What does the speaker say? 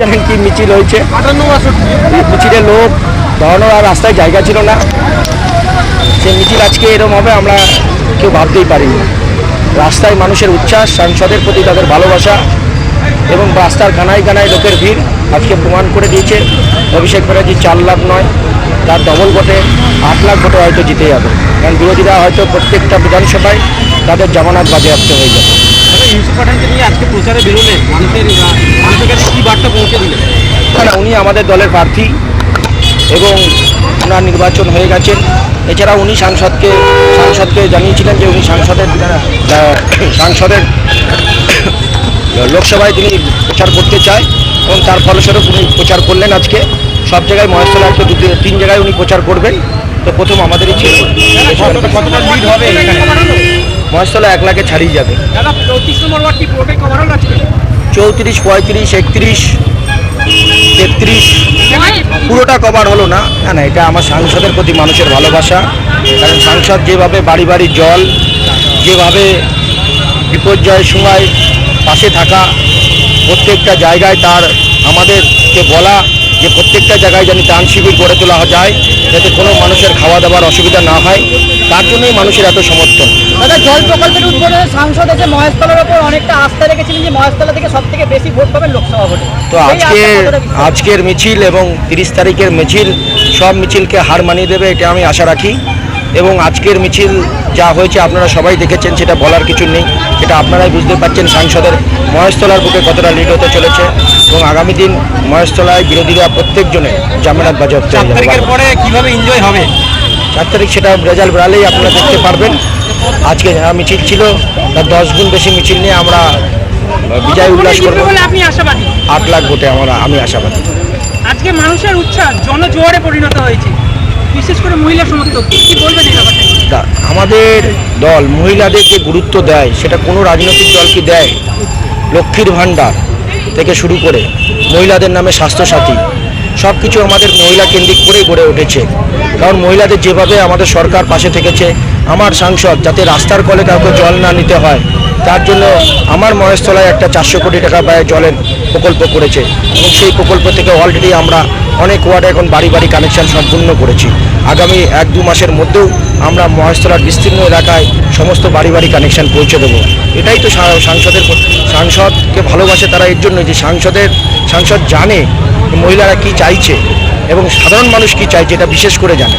জানেন কি মিছিল হয়েছে? আটান্ন এই মিছিলে লোক দাঁড়ানোর আর রাস্তায় জায়গা ছিল না। সে মিছিল আজকে এরকম হবে, আমরা কেউ ভাবতেই পারিনি। রাস্তায় মানুষের উচ্ছ্বাস, সাংসদের প্রতি তাদের ভালোবাসা এবং রাস্তার কানায় কানায় লোকের ভিড় আজকে প্রমাণ করে দিয়েছে। অভিষেক ব্যানার্জি চার লাখ নয়, তার ডবল ভোটে আট লাখ ভোটে হয়তো জিতে যাবে কারণ বিরোধীরা হয়তো প্রত্যেকটা বিধানসভায় তাদের জামানত বাজেয়াপ্ত হয়ে যাবে। ইউসুফ পাঠানকে নিয়ে আজকে প্রচারে বেরোলে মানুষের মানুষের কাছে কি বার্তা পৌঁছে দিলেন? না উনি আমাদের দলের প্রার্থী এবং ওনার নির্বাচন হয়ে গেছেন এছাড়া উনি সাংসদকে সাংসদকে জানিয়েছিলেন যে উনি সাংসদের সাংসদের লোকসভায় তিনি প্রচার করতে চায় এবং তার ফলস্বরূপ উনি প্রচার করলেন আজকে। সব জায়গায় মহেশতলা দুটো তিন জায়গায় উনি প্রচার করবেন। তো প্রথম আমাদেরই ছিল। মহেশতলা এক লাখে ছাড়িয়ে যাবে। চৌত্রিশ, পঁয়ত্রিশ, একত্রিশ, তেত্রিশ। পুরোটা কভার হলো না। না না, এটা আমার সাংসদের প্রতি মানুষের ভালোবাসা। কারণ সাংসদ যেভাবে বাড়ি বাড়ি জল, যেভাবে বিপর্যয়ের সময় পাশে থাকা প্রত্যেকটা জায়গায় তার আমাদেরকে বলা যে প্রত্যেকটা জায়গায় যেন ত্রাণ শিবির গড়ে তোলা যায় যাতে কোনো মানুষের খাওয়া দাওয়ার অসুবিধা না হয় তার জন্যই মানুষের এত সমর্থন। দাদা জল প্রকল্পের উদ্বোধনে সাংসদ এসে মহেশতলার ওপর অনেকটা আস্থা রেখেছিলেন যে মহেশতলা থেকে সব থেকে বেশি ভোট পাবেন লোকসভা ভোটে। তো আজকে? আজকের মিছিল এবং তিরিশ তারিখের মিছিল সব মিছিলকে হার মানিয়ে দেবে এটা আমি আশা রাখি। এবং আজকের মিছিল যা হয়েছে আপনারা সবাই দেখেছেন সেটা বলার কিছু নেই। সেটা আপনারাই বুঝতে পারছেন সাংসদের মহেশতলার বুকে কতটা লিড হতে চলেছে। এবং আগামী দিন মহেশতলায় বিরোধীরা প্রত্যেকজনে জামানত বাজেয়াপ্ত চার যাবে। তারিখের পরে কীভাবে এনজয় হবে? চার তারিখ সেটা রেজাল্ট বেরালেই আপনারা দেখতে পারবেন। আজকে যারা মিছিল ছিল তার দশ গুণ বেশি মিছিল নিয়ে আমরা বিজয় উল্লাস করব। বলে আপনি আশাবাদী? আট লাখ ভোটে আমরা আমি আশাবাদী। আজকে মানুষের উচ্ছ্বাস জনজোয়ারে পরিণত হয়েছে। বিশেষ করে মহিলা সমর্থক কি বলবেন এই ব্যাপারটা? আমাদের দল মহিলাদের যে গুরুত্ব দেয় সেটা কোনো রাজনৈতিক দল কি দেয়? লক্ষ্মীর ভাণ্ডার। থেকে শুরু করে মহিলাদের নামে স্বাস্থ্যসাথী সব কিছু আমাদের মহিলা কেন্দ্রিক করেই গড়ে উঠেছে। কারণ মহিলাদের যেভাবে আমাদের সরকার পাশে থেকেছে, আমার সাংসদ যাতে রাস্তার কলে কাউকে জল না নিতে হয়, তার জন্য আমার মহেশতলায় একটা চারশো কোটি টাকা ব্যয় জলের প্রকল্প করেছে। এবং সেই প্রকল্প থেকে অলরেডি আমরা অনেক ওয়ার্ডে এখন বাড়ি বাড়ি কানেকশন সম্পূর্ণ করেছি। আগামী এক দু মাসের মধ্যেও আমরা মহেশতলার বিস্তীর্ণ এলাকায় সমস্ত বাড়ি বাড়ি কানেকশন পৌঁছে দেবো। এটাই তো সাংসদের সাংসদকে ভালোবাসে তারা এর জন্য যে সাংসদের সাংসদ জানে মহিলারা কি চাইছে এবং সাধারণ মানুষ কি চাইছে এটা বিশেষ করে জানে।